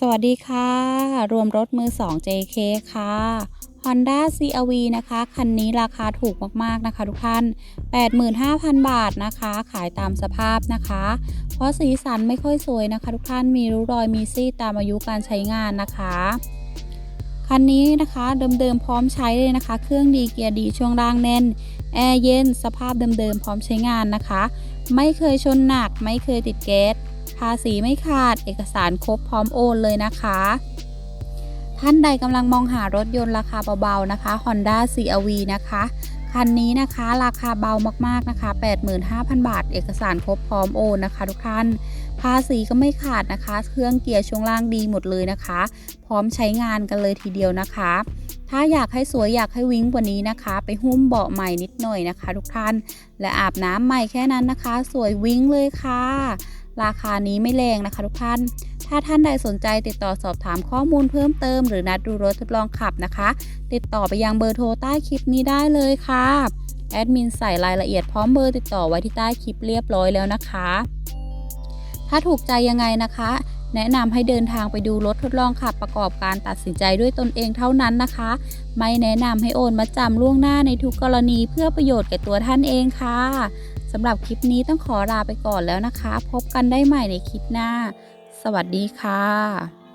สวัสดีค่ะ รวมรถมือ 2 JK ค่ะ Honda CRV นะคะ คันนี้ราคาถูกมากๆนะคะทุกท่าน 85,000 บาทนะคะ ขายตามสภาพนะคะ เพราะสีสันไม่ค่อยสวยนะคะ ทุกท่านมีริ้วรอยมีซีดตามอายุการใช้งานนะคะ คันนี้นะคะเดิมๆพร้อมใช้เลยนะคะ เครื่องดีเกียร์ดีช่วงล่างแน่น แอร์เย็น สภาพเดิมๆพร้อมใช้งานนะคะ ไม่เคยชนหนัก ไม่เคยติดแก๊ส ภาษีไม่ขาด เอกสารครบพร้อมโอนเลยนะคะ ท่านใดกำลังมองหารถยนต์ราคาเบาๆนะคะ Honda CRV นะคะ คันนี้นะคะราคาเบามากๆนะคะ 85,000 บาท เอกสารครบพร้อมโอนนะคะ ทุกท่าน ภาษีก็ไม่ขาดนะคะ เครื่องเกียร์ช่วงล่างดีหมดเลยนะคะ พร้อมใช้งานกันเลยทีเดียวนะคะถ้าอยากให้สวยอยากให้วิ้งกว่านี้นะคะ ไปหุ้มเบาะใหม่นิดหน่อยนะคะ ทุกท่าน และอาบน้ำใหม่แค่นั้นนะคะ สวยวิ้งเลยค่ะ ราคานี้ไม่แรงนะคะทุกท่าน ถ้าท่านใดสนใจติดต่อสอบถามข้อมูลเพิ่มเติมหรือนัดดูรถทดลองขับนะคะ ติดต่อไปยังเบอร์โทรใต้คลิปนี้ได้เลยค่ะ แอดมินใส่รายละเอียดพร้อมเบอร์ติดต่อไว้ที่ใต้คลิปเรียบร้อยแล้วนะคะ ถ้าถูกใจยังไงนะคะ แนะนำให้เดินทางไปดูรถทดลองขับประกอบการตัดสินใจด้วยตนเองเท่านั้นนะคะ ไม่แนะนำให้โอนมาจำล่วงหน้าในทุกกรณีเพื่อประโยชน์แก่ตัวท่านเองค่ะ สำหรับคลิปนี้ต้องขอลาไปก่อนแล้วนะคะ พบกันได้ใหม่ในคลิปหน้า สวัสดีค่ะ